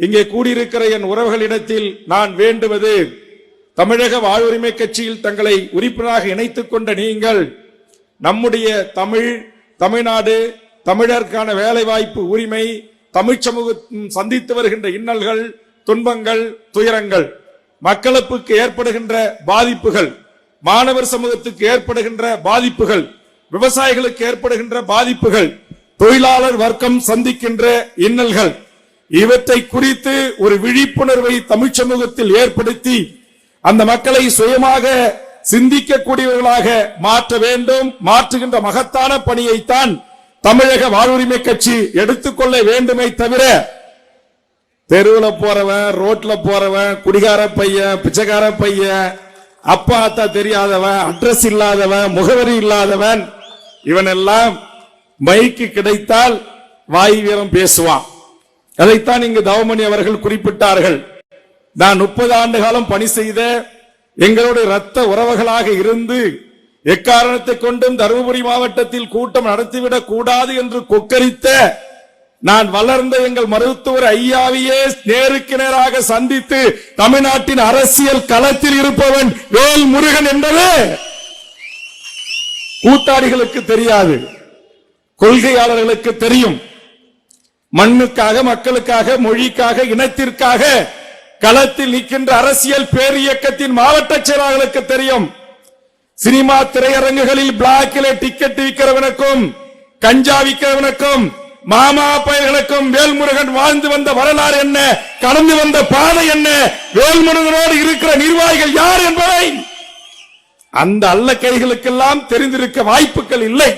இங்கே கூடியிருக்கிற என் உறவுகளிடத்தில் நான் வேண்டுவது தமிழக வாழ்வுரிமை கட்சியில் தங்களை உறுப்பினராக இணைத்துக் கொண்ட நீங்கள் நம்முடைய தமிழ் தமிழ்நாடு தமிழருக்கான வேலைவாய்ப்பு உரிமை தமிழ் சமூகம் சந்தித்து வருகின்ற இன்னல்கள் துன்பங்கள் துயரங்கள் மக்களுக்கு ஏற்படுகின்ற பாதிப்புகள் மாணவர் சமூகத்துக்கு ஏற்படுகின்ற பாதிப்புகள் விவசாயிகளுக்கு ஏற்படுகின்ற பாதிப்புகள் தொழிலாளர் வர்க்கம் சந்திக்கின்ற இன்னல்கள் இவற்றை குறித்து ஒரு விழிப்புணர்வை தமிழ் சமூகத்தில் ஏற்படுத்தி அந்த மக்களை சுயமாக சிந்திக்கக்கூடியவர்களாக மாற்ற வேண்டும் மாற்றுகின்ற மகத்தான பணியைத்தான் தமிழக வாழ்வுரிமை கட்சி எடுத்துக்கொள்ள வேண்டுமே தவிர தெருவுல போறவன் ரோட்ல போறவன் குடிகார பையன் பிச்சைக்கார பையன் அப்பா அத்தா தெரியாதவன் அட்ரஸ் இல்லாதவன் முகவரி இல்லாதவன் இவனெல்லாம் மைக்கு கிடைத்தால் வாய் வீரம் பேசுவான். அதைத்தான் இங்கு தவமணி அவர்கள் குறிப்பிட்டார்கள். நான் முப்பது ஆண்டு காலம் பணி செய்த எங்களுடைய ரத்த உறவுகளாக இருந்து எக்காரணத்தை கொண்டும் தருமபுரி மாவட்டத்தில் கூட்டம் நடத்திவிடக் கூடாது என்று கொக்கரித்த நான் வளர்ந்த எங்கள் மருத்துவர் ஐயாவையே நேருக்கு நேராக சந்தித்து தமிழ்நாட்டின் அரசியல் களத்தில் இருப்பவன் வேல் முருகன் என்பது கூத்தாடிகளுக்கு தெரியாது கொள்கையாளர்களுக்கு தெரியும். மண்ணுக்காக மக்களுக்காக மொழிக்காக இனத்திற்காக களத்தில் நிற்கின்ற அரசியல் பேரியக்கத்தின் மாவட்ட செயலாளர்களுக்கு தெரியும். சினிமா திரையரங்குகளில் பிளாக்கில டிக்கெட் விற்கிறவனுக்கும் கஞ்சா விற்கிறவனுக்கும் மாமா பயல்களுக்கும் வேல்முருகன் வாழ்ந்து வந்த வரலாறு என்ன? கடந்து வந்த பாதை என்ன? வேல்முருகனோடு இருக்கிற நிர்வாகிகள் யார் என்பதை அந்த அல்ல கைகளுக்கெல்லாம் தெரிந்திருக்க வாய்ப்புகள் இல்லை.